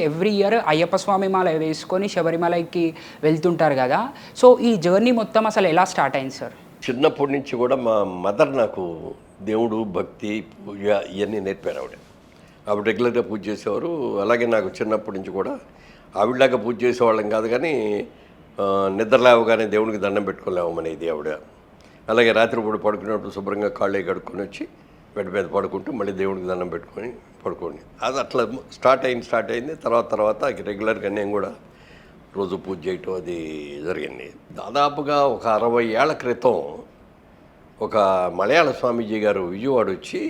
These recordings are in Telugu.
ఎవ్రీ ఇయర్ అయ్యప్ప స్వామి మాల వేసుకొని శబరిమలకి వెళ్తుంటారు కదా. సో ఈ జర్నీ మొత్తం అసలు ఎలా స్టార్ట్ అయింది సార్ చిన్నప్పటి నుంచి కూడా మా మదర్ నాకు దేవుడు భక్తి పూజ ఇవన్నీ నేర్పారు ఆవిడ. ఆవిడ రెగ్యులర్గా పూజ చేసేవారు. అలాగే నాకు చిన్నప్పటి నుంచి కూడా ఆవిడలాగా పూజ చేసేవాళ్ళం కాదు కానీ ఆ, నిద్ర లేవగానే దేవుడికి దండం పెట్టుకోలేమనేది ఆవిడ. అలాగే రాత్రిపూట పడుకున్నప్పుడు శుభ్రంగా కాళ్ళే కడుక్కొని వచ్చి బెడ్ మీద పడుకుంటూ మళ్ళీ దేవుడికి దండం పెట్టుకొని పడుకోండి. అది అట్లా స్టార్ట్ అయింది స్టార్ట్ అయింది. తర్వాత తర్వాత రెగ్యులర్గా నేను కూడా రోజు పూజ చేయటం అది జరిగింది. దాదాపుగా ఒక అరవై ఏళ్ళ క్రితం ఒక మలయాళ స్వామీజీ గారు విజయవాడ వచ్చి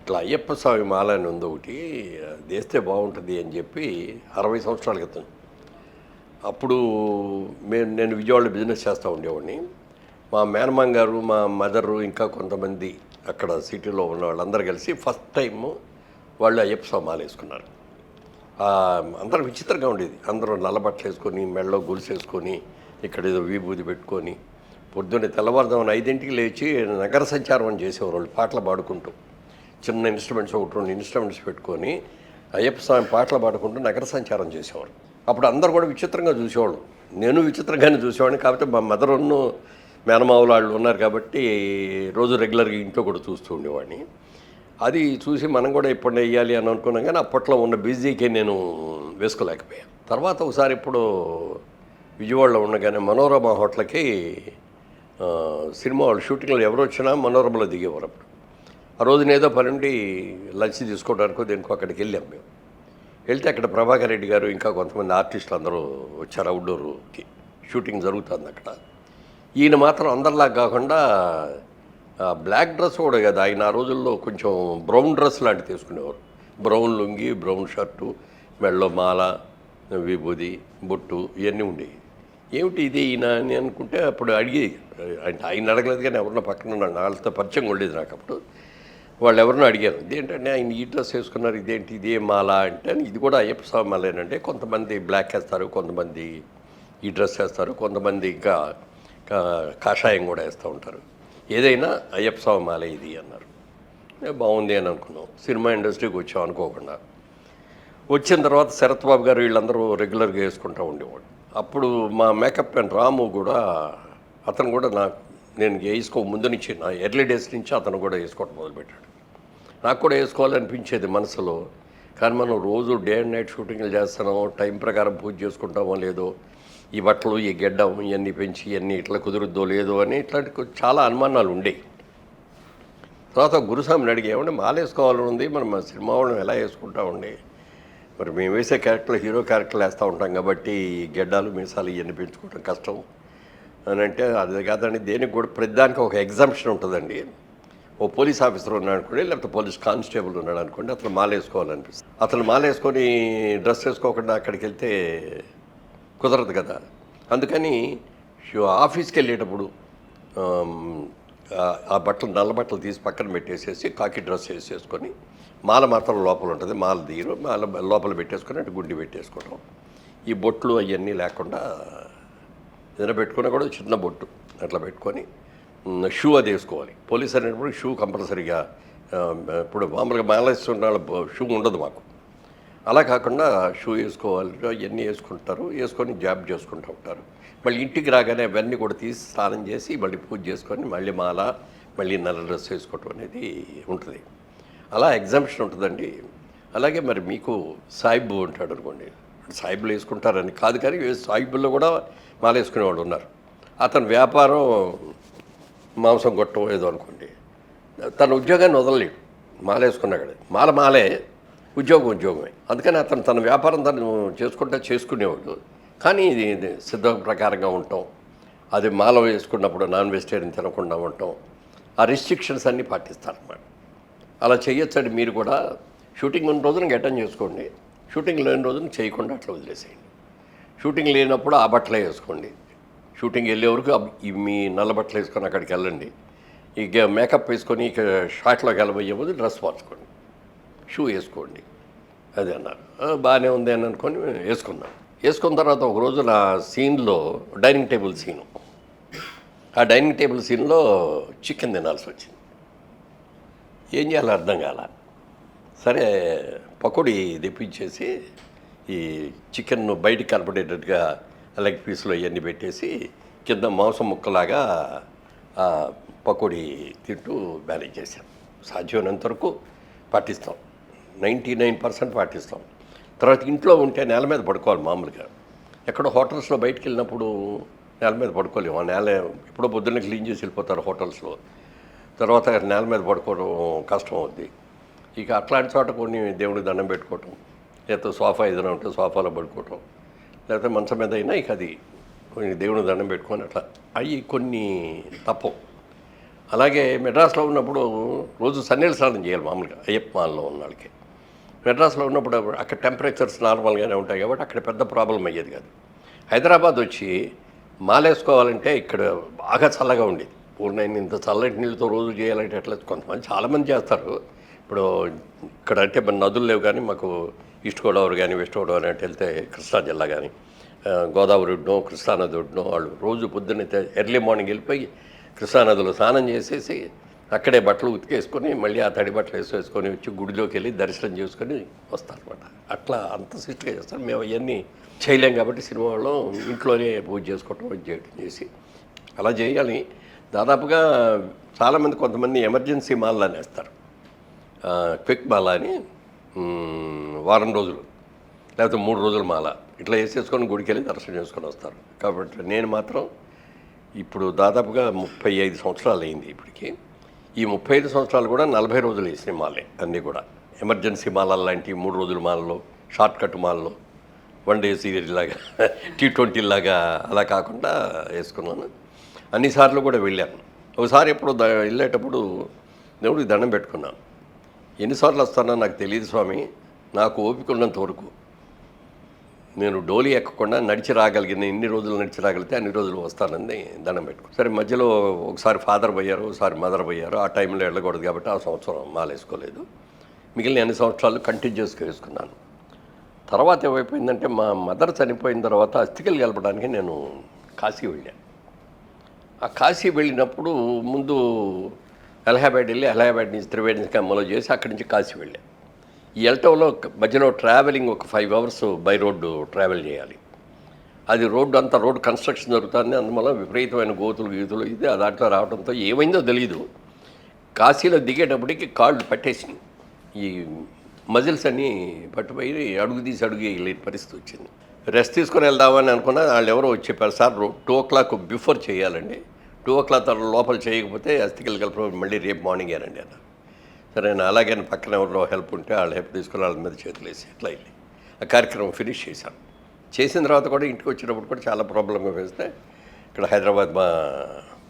ఇట్లా అయ్యప్ప స్వామి మాల అని ఉంది ఒకటి అది వేస్తే బాగుంటుంది అని చెప్పి అరవై సంవత్సరాల క్రితం. అప్పుడు మేము నేను విజయవాడలో బిజినెస్ చేస్తూ ఉండేవాడిని. మా మేనమామ గారు మా మదరు ఇంకా కొంతమంది అక్కడ సిటీలో ఉన్న వాళ్ళందరూ కలిసి ఫస్ట్ టైం వాళ్ళు అయ్యప్ప స్వామి వేసుకున్నారు. అందరూ విచిత్రంగా ఉండేది. అందరూ నల్లబట్టలు వేసుకొని మెడలో గొలుసు వేసుకొని ఇక్కడ ఏదో విభూతి పెట్టుకొని పొద్దున్నే తెల్లవారుదామని ఐదింటికి లేచి నగర సంచారం చేసేవారు వాళ్ళు పాటలు పాడుకుంటూ. చిన్న ఇన్స్ట్రుమెంట్స్ ఒకటి రెండు ఇన్స్ట్రుమెంట్స్ పెట్టుకొని అయ్యప్ప స్వామి పాటలు పాడుకుంటూ నగర సంచారం చేసేవారు. అప్పుడు అందరూ కూడా విచిత్రంగా చూసేవాళ్ళు. నేను విచిత్రంగానే చూసేవాడిని. కాకపోతే మా మదరును మేనమావులు వాళ్ళు ఉన్నారు కాబట్టి రోజు రెగ్యులర్గా ఇంట్లో కూడా చూస్తూ ఉండేవాడిని. అది చూసి మనం కూడా ఇప్పుడు వేయాలి అని అనుకున్నాం కానీ అప్పట్లో ఉన్న బిజీకే నేను వేసుకోలేకపోయాను. తర్వాత ఒకసారి ఇప్పుడు విజయవాడలో ఉండగానే మనోరమ హోటల్కి సినిమా వాళ్ళు షూటింగ్లో ఎవరు వచ్చినా మనోరమలో దిగేవారు అప్పుడు. ఆ రోజున ఏదో పని ఉండి లంచ్ తీసుకోవడానికో దేనికో అక్కడికి వెళ్ళాం మేము. వెళ్తే అక్కడ ప్రభాకర్ రెడ్డి గారు ఇంకా కొంతమంది ఆర్టిస్టులు అందరూ వచ్చారు అవుట్డోర్కి. షూటింగ్ జరుగుతుంది అక్కడ. ఈయన మాత్రం అందరిలా కాకుండా బ్లాక్ డ్రెస్ కూడా కదా. ఆయన ఆ రోజుల్లో కొంచెం బ్రౌన్ డ్రెస్ లాంటివి తీసుకునేవారు. బ్రౌన్ లుంగి బ్రౌన్ షర్టు మెడలో మాల విభూది బొట్టు ఇవన్నీ ఉండేవి. ఏమిటి ఇది ఈయన అని అనుకుంటే అప్పుడు అడిగి అంటే ఆయన అడగలేదు కానీ ఎవరినో పక్కన వాళ్ళతో పరిచయం ఉండేది నాకు అప్పుడు. వాళ్ళు ఎవరినో అడిగారు. ఇదేంటంటే ఆయన ఈ డ్రెస్ వేసుకున్నారు ఇదేంటి ఇదే మాల అంటే ఇది కూడా అయ్యప్ప స్వామి మాలేనంటే కొంతమంది బ్లాక్ వేస్తారు కొంతమంది ఈ డ్రెస్ వేస్తారు కొంతమంది ఇంకా కాషాయం కూడా వేస్తూ ఉంటారు. ఏదైనా అయ్యప్ప స్వామి మాల ఇది అన్నారు. బాగుంది అని అనుకున్నాం. సినిమా ఇండస్ట్రీకి వచ్చాం అనుకోకుండా. వచ్చిన తర్వాత శరత్ బాబు గారు వీళ్ళందరూ రెగ్యులర్గా వేసుకుంటూ ఉండేవాడు అప్పుడు మా మేకప్ అండ్ రాము కూడా అతను కూడా నాకు నేను వేసుకో ముందు నుంచి నా ఎర్లీ డేస్ నుంచి అతను కూడా వేసుకోవటం మొదలుపెట్టాడు. నాకు కూడా వేసుకోవాలనిపించేది మనసులో కానీ మనం రోజు డే అండ్ నైట్ షూటింగ్లు చేస్తున్నామో టైం ప్రకారం పూజ చేసుకుంటామో లేదో ఈ బట్టలు ఈ గెడ్డం ఇవన్నీ పెంచి ఇవన్నీ ఇట్లా కుదురుద్దో లేదో అని ఇట్లాంటి చాలా అనుమానాలు ఉండేవి తర్వాత గురుస్వామిని అడిగి ఏమంటే మాల వేసుకోవాలని ఉంది మనం మన సినిమా వాళ్ళని ఎలా వేసుకుంటా ఉండే? మరి మేము వేసే క్యారెక్టర్ హీరో క్యారెక్టర్లు వేస్తూ ఉంటాం కాబట్టి గెడ్డాలు మీసాలు ఇవన్నీ పెంచుకోవడం కష్టం. అని అంటే అది కాదండి దేనికి కూడా ప్రతిదానికి ఒక ఎగ్జామ్షన్ ఉంటుందండి. ఓ పోలీస్ ఆఫీసర్ ఉన్నాడు అనుకోండి లేకపోతే పోలీస్ కానిస్టేబుల్ ఉన్నాడు అనుకోండి అతను మాల వేసుకోవాలనిపిస్తుంది. అతను మాల వేసుకొని డ్రెస్ వేసుకోకుండా అక్కడికి వెళ్తే కుదరదు కదా. అందుకని ఆఫీస్కి వెళ్ళేటప్పుడు ఆ- బట్టలు నల్ల బట్టలు తీసి పక్కన పెట్టేసేసి కాకి డ్రెస్ వేసేసుకొని మాల మాత్రం లోపల ఉంటుంది. మాల తీరు మాల లోపల పెట్టేసుకొని అటు గుండి పెట్టేసుకోవడం ఈ బొట్లు అవన్నీ లేకుండా ఏదైనా పెట్టుకున్నా కూడా చిన్న బొట్టు అట్లా పెట్టుకొని షూ అది వేసుకోవాలి. పోలీస్ అనేటప్పుడు షూ కంపల్సరీగా ఇప్పుడు మామూలుగా మాలేస్తున్న వాళ్ళ షూ ఉండదు మాకు. అలా కాకుండా షూ వేసుకోవాలి ఇవన్నీ వేసుకుంటారు వేసుకొని జాబ్ చేసుకుంటూ ఉంటారు. మళ్ళీ ఇంటికి రాగానే అవన్నీ కూడా తీసి స్నానం చేసి మళ్ళీ పూజ చేసుకొని మళ్ళీ మాల మళ్ళీ నల్ల డ్రెస్ వేసుకోవటం అనేది ఉంటుంది. అలా ఎగ్జామ్షన్ ఉంటుందండి. అలాగే మరి మీకు సాయిబు ఉంటాడు అనుకోండి. సాయిబులు వేసుకుంటారని కాదు కానీ సాయిబుల్లో కూడా మాల వేసుకునేవాళ్ళు ఉన్నారు. అతను వ్యాపారం మాంసం కొట్టడం ఏదో అనుకోండి. తన ఉద్యోగాన్ని వదలలేడు. మాల వేసుకున్నాడు మాల మాలే. ఉద్యోగం ఉద్యోగమే. అందుకని అతను తన వ్యాపారం తను చేసుకుంటా చేసుకునేవాడు. కానీ ఇది సిద్ధ ప్రకారంగా ఉంటాం. అది మాల వేసుకున్నప్పుడు నాన్ వెజిటేరియన్ తినకుండా ఉంటాం. ఆ రిస్ట్రిక్షన్స్ అన్నీ పాటిస్తారన్నమాట. అలా చేయొచ్చండి మీరు కూడా. షూటింగ్ ఉన్న రోజున గెటన్ చేసుకోండి. షూటింగ్ లేని రోజున చేయకుండా అట్లా వదిలేసేయండి. షూటింగ్ లేనప్పుడు ఆ బట్టలే వేసుకోండి. షూటింగ్ వెళ్ళే వరకు మీ నల్ల బట్టలు వేసుకొని అక్కడికి వెళ్ళండి. ఇక మేకప్ వేసుకొని ఇక షార్ట్లోకి వెళ్ళబోయే ముందు డ్రెస్ మార్చుకోండి. షూ వేసుకోండి. అదే అన్నారు. బాగానే ఉంది అని అనుకొని వేసుకున్నాం. వేసుకున్న తర్వాత ఒకరోజు నా సీన్లో డైనింగ్ టేబుల్ సీను. ఆ డైనింగ్ టేబుల్ సీన్లో చికెన్ తినాల్సి వచ్చింది. ఏం చేయాలో అర్థం కాల. సరే పకోడీ తెప్పించేసి ఈ చికెన్ బయటికి కనపడేటట్టుగా లెగ్ పీసులు అవన్నీ పెట్టేసి కింద మాంసం ముక్కలాగా పకోడీ తింటూ మేనేజ్ చేశాం. సాధ్యమైనంత వరకు పాటిస్తాం. నైంటీ నైన్ పర్సెంట్ పాటిస్తాం. తర్వాత ఇంట్లో ఉంటే నేల మీద పడుకోవాలి మామూలుగా. ఎక్కడో హోటల్స్లో బయటికి వెళ్ళినప్పుడు నేల మీద పడుకోలేము. ఆ నేల ఎప్పుడో పొద్దున్నే క్లీన్ చేసి వెళ్ళిపోతారు హోటల్స్లో. తర్వాత నేల మీద పడుకోవడం కష్టం అవుద్ది. ఇక అట్లాంటి చోట కొన్ని దేవుడికి దండం పెట్టుకోవటం లేకపోతే సోఫా ఏదైనా ఉంటే సోఫాలో పడుకోవటం లేకపోతే మంచం మీద అయినా ఇక అది కొన్ని దేవుడికి దండం పెట్టుకొని అట్లా అవి కొన్ని తప్పవు. అలాగే మెడ్రాస్లో ఉన్నప్పుడు రోజు సన్నీళ్ళ స్నానం చేయాలి మామూలుగా అయ్యప్ప మాల్లో ఉన్న వాళ్ళకి. మెడ్రాస్లో ఉన్నప్పుడు అక్కడ టెంపరేచర్స్ నార్మల్గానే ఉంటాయి కాబట్టి అక్కడ పెద్ద ప్రాబ్లం అయ్యేది కాదు. హైదరాబాద్ వచ్చి మాలేసుకోవాలంటే ఇక్కడ బాగా చల్లగా ఉండేది. పూర్ణైన ఇంత చల్లటి నీళ్ళతో రోజు చేయాలంటే ఎట్లా? కొంతమంది చాలామంది చేస్తారు. ఇప్పుడు ఇక్కడ అంటే మన నదులు లేవు కానీ మాకు ఈస్ట్ గోదావరి కానీ వెస్ట్ గోదావరి అంటే వెళ్తే కృష్ణా జిల్లా కానీ గోదావరి ఒడ్డునో కృష్ణానది ఒడ్డునో వాళ్ళు రోజు పొద్దున్నైతే ఎర్లీ మార్నింగ్ వెళ్ళిపోయి కృష్ణానదిలో స్నానం చేసేసి అక్కడే బట్టలు ఉతికేసుకొని మళ్ళీ ఆ తడి బట్టలు వేసుకొని వచ్చి గుడిలోకి వెళ్ళి దర్శనం చేసుకొని వస్తారనమాట అట్లా అంత సిస్ట్గా చేస్తారు. మేము అవన్నీ చేయలేం కాబట్టి సినిమా వాళ్ళం ఇంట్లోనే పూజ చేసుకోవటం చేయడం చేయటం చేసి అలా చేయాలి. దాదాపుగా చాలామంది కొంతమంది ఎమర్జెన్సీ మాల్లో వేస్తారు క్విక్ మాల అని వారం రోజులు లేకపోతే మూడు రోజుల మాల. ఇట్లా వేసేసుకొని గుడికి వెళ్ళి దర్శనం చేసుకొని వస్తారు. కాబట్టి నేను మాత్రం ఇప్పుడు దాదాపుగా ముప్పై ఐదు సంవత్సరాలు అయింది ఇప్పటికి. ఈ ముప్పై ఐదు సంవత్సరాలు కూడా నలభై రోజులు వేసిన మాలే అన్నీ కూడా. ఎమర్జెన్సీ మాలలు లాంటి మూడు రోజుల మాలలో షార్ట్ కట్ మాలలో వన్ డే సీరియల్ లాగా టీ ట్వంటీ లాగా అలా కాకుండా వేసుకున్నాను. అన్నిసార్లు కూడా వెళ్ళాను. ఒకసారి ఎప్పుడు ద వెళ్ళేటప్పుడు దేవుడికి దండం పెట్టుకున్నాను. ఎన్నిసార్లు వస్తానో నాకు తెలియదు స్వామి నాకు ఓపిక ఉన్నంత వరకు. నేను డోలి ఎక్కకుండా నడిచి రాగలిగింది ఎన్ని రోజులు నడిచి రాగలిగితే అన్ని రోజులు వస్తానని దండం పెట్టుకో. సరే మధ్యలో ఒకసారి ఫాదర్ పోయారు ఒకసారి మదర్ పోయారు. ఆ టైంలో వెళ్ళకూడదు కాబట్టి ఆ సంవత్సరం మాలేసుకోలేదు. మిగిలిన అన్ని సంవత్సరాలు కంటిన్యూస్గా వేసుకున్నాను తర్వాత ఏమైపోయిందంటే మా మదర్ చనిపోయిన తర్వాత అస్థికలు కలపడానికి నేను కాశీ వెళ్ళాను ఆ కాశీ వెళ్ళినప్పుడు ముందు అలహాబాద్ వెళ్ళి అలహాబాద్ నుంచి త్రివేణి నుంచి చేసి అక్కడి నుంచి కాశీ వెళ్ళాను వెళ్ళటంలో మధ్యలో ట్రావెలింగ్ ఒక five hours by road travel చేయాలి. అది రోడ్డు అంతా రోడ్డు కన్స్ట్రక్షన్ జరుగుతుంది అందువల్ల విపరీతమైన గోతులు గీతులు ఇది ఆ దాంట్లో రావడంతో ఏమైందో తెలియదు కాశీలో దిగేటప్పటికి కాళ్ళు పట్టేసింది ఈ మజిల్స్ అన్నీ పట్టుపోయి అడుగు తీసి అడుగు వెళ్ళే పరిస్థితి వచ్చింది. రెస్ట్ తీసుకొని వెళ్దామని అనుకున్నా వాళ్ళు ఎవరో వచ్చి చెప్పారు sir two o'clock before చేయాలండి. టూ ఓ క్లాక్ లోపల చేయకపోతే అస్థికలు కలిపి మళ్ళీ రేపు మార్నింగ్ అనండి అన్నారు. సరే నేను అలాగే పక్కన ఎవరిలో హెల్ప్ ఉంటే వాళ్ళ హెల్ప్ తీసుకుని వాళ్ళ మీద చేతులు వేసి అట్లా వెళ్ళి ఆ కార్యక్రమం ఫినిష్ చేశాను. చేసిన తర్వాత కూడా ఇంటికి వచ్చినప్పుడు కూడా చాలా ప్రాబ్లంగా వేస్తే ఇక్కడ హైదరాబాద్ మా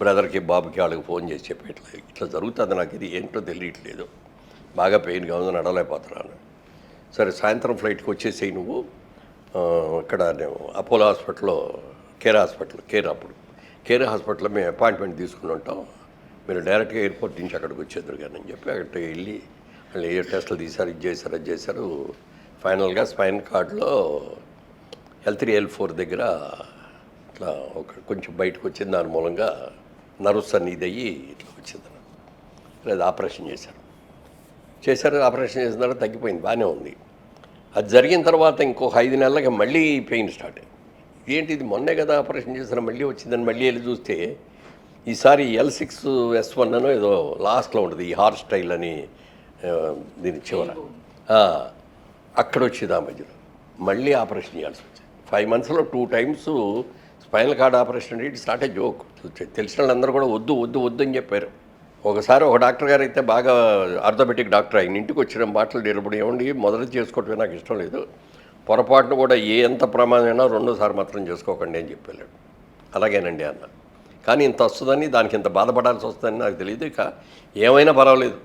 బ్రదర్కి బాబుకి వాళ్ళకి ఫోన్ చేసి చెప్పి ఇట్లా ఇట్లా జరుగుతుంది నాకు ఇది ఏంటో తెలియట్లేదు. బాగా పెయిన్గా ఉంది నడవలేకపోతున్నాను. సరే సాయంత్రం ఫ్లైట్కి వచ్చేసేయి నువ్వు. ఇక్కడ నేను అపోలో హాస్పిటల్లో కేర్ హాస్పిటల్ కేర్ అప్పుడు. కేర్ హాస్పిటల్లో మేము అపాయింట్మెంట్ తీసుకుని ఉంటాం. మీరు డైరెక్ట్గా ఎయిర్పోర్ట్ నుంచి అక్కడికి వచ్చేద్దరు కానీ అని చెప్పి అక్కడికి వెళ్ళి వాళ్ళు ఏ టెస్టులు తీశారు ఇది చేశారు అది చేశారు. ఫైనల్గా స్పైన్ కార్డ్లో ఎల్ త్రీ ఎల్ ఫోర్ దగ్గర ఇట్లా ఒక కొంచెం బయటకు వచ్చింది దాని మూలంగా నర్వ్స్ అన్ని ఇది అయ్యి ఇట్లా వచ్చింది లేదా ఆపరేషన్ చేశారు. చేశారు ఆపరేషన్ చేసిన తర్వాత తగ్గిపోయింది బాగానే ఉంది. అది జరిగిన తర్వాత ఇంకొక ఐదు నెలలకి మళ్ళీ పెయిన్ స్టార్ట్ అయింది ఏంటి ఇది మొన్నే కదా ఆపరేషన్ చేసిన మళ్ళీ వచ్చిందని మళ్ళీ వెళ్ళి చూస్తే ఈసారి ఎల్ సిక్స్ ఎస్ వన్ అనో ఏదో లాస్ట్లో ఉంటుంది ఈ హార్ స్టైల్ అని దీని చివర. అక్కడ వచ్చేది ఆ మధ్యలో. మళ్ళీ ఆపరేషన్ చేయాల్సి వచ్చింది ఫైవ్ మంత్స్లో two times spinal cord operation అంటే ఇట్స్ నాట్ ఏ జోక్ తెలిసిన వాళ్ళందరూ కూడా వద్దు వద్దు వద్దు అని చెప్పారు. ఒకసారి ఒక డాక్టర్ గారు అయితే బాగా ఆర్థోపెటిక్ డాక్టర్ ఆయన ఇంటికి వచ్చిన మాటలు నిలబడి ఏమండి మొదటి చేసుకోవటమే నాకు ఇష్టం లేదు. పొరపాటును కూడా ఏ ఎంత ప్రమాదమైనా రెండోసారి మాత్రం చేసుకోకండి అని చెప్పాడు అలాగేనండి అన్న. కానీ ఇంత వస్తుందని దానికి ఇంత బాధపడాల్సి వస్తుందని నాకు తెలియదు. ఇక ఏమైనా పర్వాలేదు.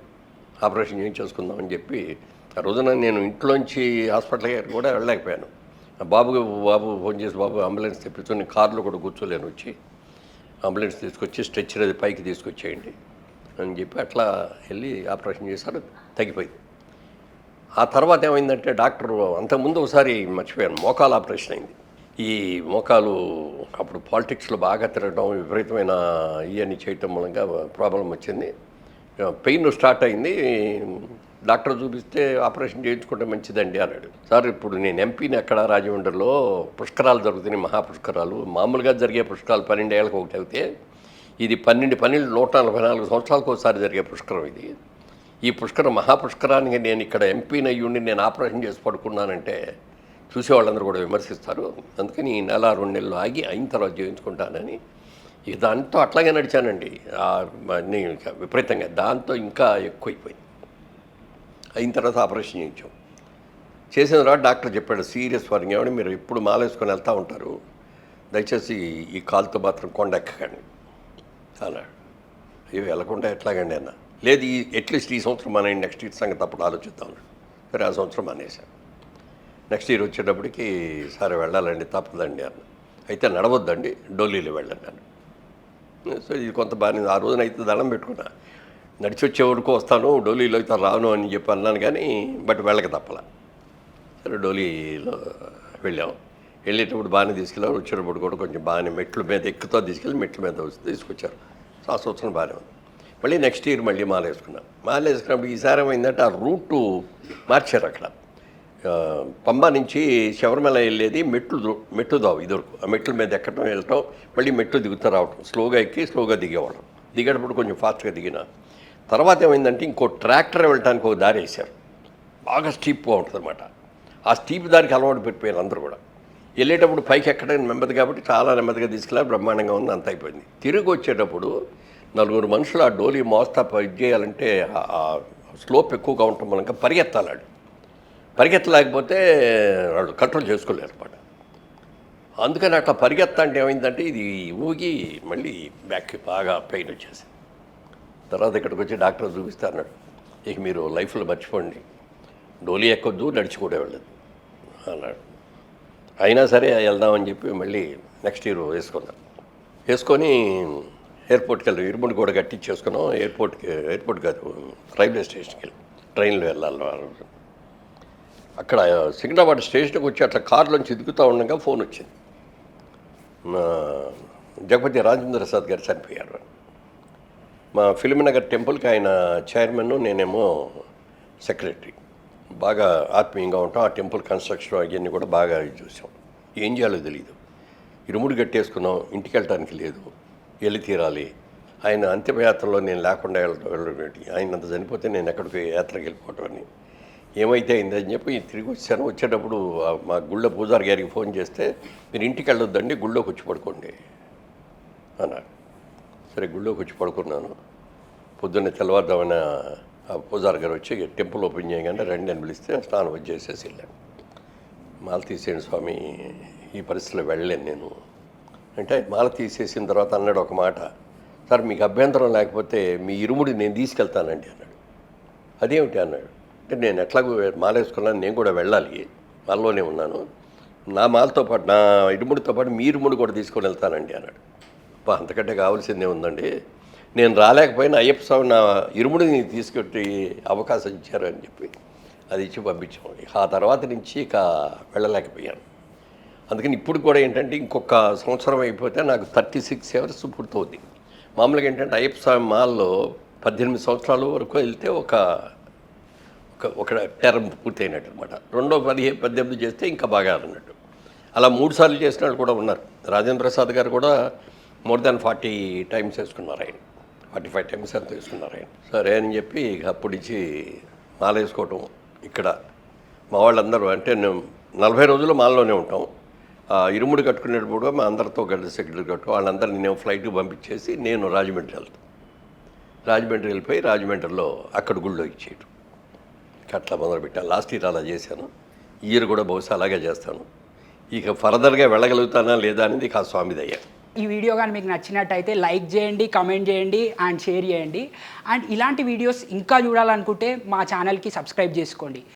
ఆపరేషన్ చేయించేసుకుందామని చెప్పి ఆ రోజున నేను ఇంట్లోంచి హాస్పిటల్కి కూడా వెళ్ళలేకపోయాను. బాబుకి బాబు ఫోన్ చేసి బాబు అంబులెన్స్ తెప్పించుకొని కార్లో కూడా కూర్చోలేను. వచ్చి అంబులెన్స్ తీసుకొచ్చి స్ట్రెచ్చర్ అది పైకి తీసుకొచ్చేయండి. అని చెప్పి అట్లా వెళ్ళి ఆపరేషన్ చేశారు తగ్గిపోయింది. ఆ తర్వాత ఏమైందంటే డాక్టర్ అంతకుముందు ఒకసారి మర్చిపోయాను. మోకాలు ఆపరేషన్ అయింది. ఈ మోకాలు అప్పుడు పాలిటిక్స్లో బాగా తిరగడం విపరీతమైన ఇవన్నీ చేయటం మూలంగా ప్రాబ్లం వచ్చింది. పెయిన్ స్టార్ట్ అయింది. డాక్టర్ చూపిస్తే ఆపరేషన్ చేయించుకుంటే మంచిదండి అన్నాడు. సార్ ఇప్పుడు నేను ఎంపీని అక్కడ రాజమండ్రిలో పుష్కరాలు జరుగుతున్నాయి మహాపుష్కరాలు. మామూలుగా జరిగే పుష్కరాలు పన్నెండు ఏళ్ళకి ఒకటి అయితే ఇది పన్నెండు పన్నెండు నూట నలభై నాలుగు సంవత్సరాలకు ఒకసారి జరిగే పుష్కరం ఇది. ఈ పుష్కరం మహాపుష్కరానికి నేను ఇక్కడ ఎంపీని అయ్యుండి నేను ఆపరేషన్ చేసి పడుకున్నానంటే చూసేవాళ్ళందరూ కూడా విమర్శిస్తారు. అందుకని ఈ నెల రెండు నెలలు ఆగి అయిన తర్వాత జీవించుకుంటానని ఇక దాంతో అట్లాగే నడిచానండి. విపరీతంగా దాంతో ఇంకా ఎక్కువైపోయింది. అయిన తర్వాత ఆపరేషన్ చేయించాం. చేసిన తర్వాత డాక్టర్ చెప్పాడు సీరియస్ వారికి ఏమని మీరు ఎప్పుడు మాలేసుకొని వెళ్తూ ఉంటారు. దయచేసి ఈ కాలుతో మాత్రం కొండ ఎక్కకండి. అన్నాడు. అయ్యో వెళ్ళకుండా ఎట్లాగండి అన్న? లేదు ఈ అట్లీస్ట్ ఈ సంవత్సరం మన నెక్స్ట్ ఇయర్ సంగతి అప్పుడు ఆలోచిద్దాం. సరే ఆ సంవత్సరం మానేశాను. నెక్స్ట్ ఇయర్ వచ్చేటప్పటికి సరే వెళ్ళాలండి తప్పదండి అన్న. అయితే నడవద్దండి డోలీలో వెళ్ళండి అన్న. సో ఇది కొంత బాగానే ఆ రోజున అయితే దళం పెట్టుకున్నా. నడిచి వచ్చే వరకు వస్తాను డోలీలో అయితే రాను అని చెప్పి అన్నాను కానీ బట్ వెళ్ళక తప్పలా. సరే డోలీలో వెళ్ళాం. వెళ్ళేటప్పుడు బాగానే తీసుకెళ్ళాం. వచ్చేటప్పుడు కూడా కొంచెం బాగానే మెట్ల మీద ఎక్కుతో తీసుకెళ్ళి మెట్ల మీద వచ్చి తీసుకొచ్చారు. సో ఆ సంవత్సరం బాగానే ఉంది. మళ్ళీ నెక్స్ట్ ఇయర్ మళ్ళీ మాల వేసుకున్నాం మాల వేసుకున్నప్పుడు ఈసారి ఏమైందంటే ఆ రూటు మార్చారు అక్కడ. పంబ నుంచి శబరిమల వెళ్ళేది మెట్లు మెట్లు మెట్టు దావు ఇదివరకు. ఆ మెట్ల మీద ఎక్కడం వెళ్ళటం మళ్ళీ మెట్లు దిగుతూ రావటం. స్లోగా ఎక్కి స్లోగా దిగేవాళ్ళం. దిగేటప్పుడు కొంచెం ఫాస్ట్గా దిగిన. తర్వాత ఏమైందంటే ఇంకో ట్రాక్టర్ వెళ్ళటానికి ఒక దారి వేశారు. బాగా స్టీప్గా ఉంటుంది అనమాట ఆ స్టీప్ దారికి అలవాటు పెట్టిపోయారు అందరూ కూడా. వెళ్ళేటప్పుడు పైకి ఎక్కడానికి నెమ్మది కాబట్టి చాలా నెమ్మదిగా తీసుకెళ్ళి బ్రహ్మాండంగా ఉంది అంత అయిపోయింది. తిరిగి వచ్చేటప్పుడు నలుగురు మనుషులు ఆ డోలీ మోస్తా ఇది చేయాలంటే ఆ- స్లోప్ ఎక్కువగా ఉండటం మనక పరిగెత్తాలాడు పరిగెత్తలేకపోతే వాళ్ళు కంట్రోల్ చేసుకోలేరు అనమాట అందుకని అట్లా పరిగెత్తంటే ఏమైందంటే ఇది ఊగి మళ్ళీ బ్యాక్ బాగా పెయిన్ వచ్చేసి తర్వాత ఇక్కడికి వచ్చి డాక్టర్ చూపిస్తా అన్నాడు ఇక మీరు లైఫ్లో మర్చిపోండి. డోలీ ఎక్కొద్దు నడిచి వెళ్ళదు అన్నాడు. అయినా సరే వెళ్దామని చెప్పి మళ్ళీ నెక్స్ట్ ఇయర్ వేసుకున్నాం. వేసుకొని ఎయిర్పోర్ట్కి వెళ్ళాం. ఇరుముడి కూడా కట్టించేసుకున్నాం ఎయిర్పోర్ట్కి ఎయిర్పోర్ట్ కాదు రైల్వే స్టేషన్కి వెళ్ళి. ట్రైన్లో వెళ్ళాలి అక్కడ సికింద్రాబాద్ స్టేషన్కి వచ్చి అట్లా కారులోంచి ఎదుగుతూ ఉండగా ఫోన్ వచ్చింది. జగపతి రాజేంద్ర ప్రసాద్ గారు చనిపోయారు. మా ఫిల్మ్ నగర్ టెంపుల్కి ఆయన చైర్మన్ నేనేమో సెక్రటరీ. బాగా ఆత్మీయంగా ఉంటాం. ఆ టెంపుల్ కన్స్ట్రక్షన్ అవన్నీ కూడా బాగా చూసాం. ఏం చేయాలో తెలియదు ఇరుముడు కట్టేసుకున్నాం ఇంటికి వెళ్ళటానికి లేదు. వెళ్ళి తీరాలి. ఆయన అంతిమయాత్రలో నేను లేకుండా వెళ్ళడం ఆయన అంత చనిపోతే నేను ఎక్కడికి యాత్రకి వెళ్ళిపోవటం అని. ఏమైతే అయిందని చెప్పి తిరిగి వచ్చాను వచ్చేటప్పుడు మా గుళ్ళ పూజారి గారికి ఫోన్ చేస్తే మీరు ఇంటికి వెళ్ళొద్దండి గుళ్ళోకి వచ్చి పడుకోండి అన్నాడు. సరే గుళ్ళోకి వచ్చి పడుకున్నాను. పొద్దున్నే తెల్లవారుదామన ఆ పూజారి గారు వచ్చి టెంపుల్ ఓపెన్ చేయగానే రండి అని పిలిస్తే స్నానం వచ్చేసేసి వెళ్ళాను. మాల తీసేయండి స్వామి ఈ పరిస్థితిలో వెళ్ళలేను నేను. అంటే మాల తీసేసిన తర్వాత అన్నాడు ఒక మాట సార్ మీకు అభ్యంతరం లేకపోతే మీ ఇరుముడి నేను తీసుకెళ్తానండి అన్నాడు. అదేమిటి? అన్నాడు. అంటే నేను ఎట్లాగో మాల వేసుకున్నాను నేను కూడా వెళ్ళాలి. మాల్లోనే ఉన్నాను. నా మాలతో పాటు నా ఇరుముడితో పాటు మీ ఇరుముడు కూడా తీసుకొని వెళ్తానండి అన్నాడు. అబ్బా అంతకంటే కావాల్సిందే ఉందండి. నేను రాలేకపోయినా అయ్యప్ప స్వామి నా ఇరుముడిని తీసుకొట్టి అవకాశం ఇచ్చారు అని చెప్పి అది ఇచ్చి పంపించాం ఆ తర్వాత నుంచి ఇక వెళ్ళలేకపోయాను. అందుకని ఇప్పుడు కూడా ఏంటంటే ఇంకొక సంవత్సరం అయిపోతే నాకు థర్టీ సిక్స్ అవర్స్ పూర్తవుద్ది. మామూలుగా ఏంటంటే అయ్యప్ప స్వామి మాల్లో పద్దెనిమిది సంవత్సరాల వరకు వెళ్తే ఒక ఒక ఒక టర్మ్ పూర్తయినట్టు అనమాట రెండో పదిహేను పద్దెనిమిది చేస్తే ఇంకా బాగా అన్నట్టు. అలా మూడు సార్లు చేసిన వాళ్ళు కూడా ఉన్నారు. రాజేంద్ర ప్రసాద్ గారు కూడా మోర్ దాన్ ఫార్టీ టైమ్స్ వేసుకున్నారు ఆయన. ఫార్టీ ఫైవ్ టైమ్స్ అంత వేసుకున్నారు ఆయన. సరే అని చెప్పి ఇక ఇచ్చి మాలేసుకోవటం మాల వేసుకోవటం ఇక్కడ మా వాళ్ళందరూ అంటే మేము నలభై రోజులు మాలలోనే ఉంటాం. ఆ కట్టుకునేటప్పుడు మా అందరితో కలిసి సెక్రటరీ కట్టు వాళ్ళందరినీ నేను ఫ్లైట్కి పంపించేసి నేను రాజమండ్రి వెళ్తాను. రాజమండ్రి వెళ్ళిపోయి రాజమండ్రిలో అక్కడ గుళ్ళో ఇచ్చేయటం. అట్లా మొదలుపెట్టాను. లాస్ట్ ఇయర్ అలా చేశాను. ఈ ఇయర్ కూడా బహుశా అలాగే చేస్తాను. ఇక ఫర్దర్గా వెళ్ళగలుగుతానా లేదా అనేది కా ఆ స్వామి దయ్య ఈ వీడియో కానీ మీకు నచ్చినట్టయితే లైక్ చేయండి కమెంట్ చేయండి అండ్ షేర్ చేయండి. అండ్ ఇలాంటి వీడియోస్ ఇంకా చూడాలనుకుంటే మా ఛానల్కి సబ్స్క్రైబ్ చేసుకోండి.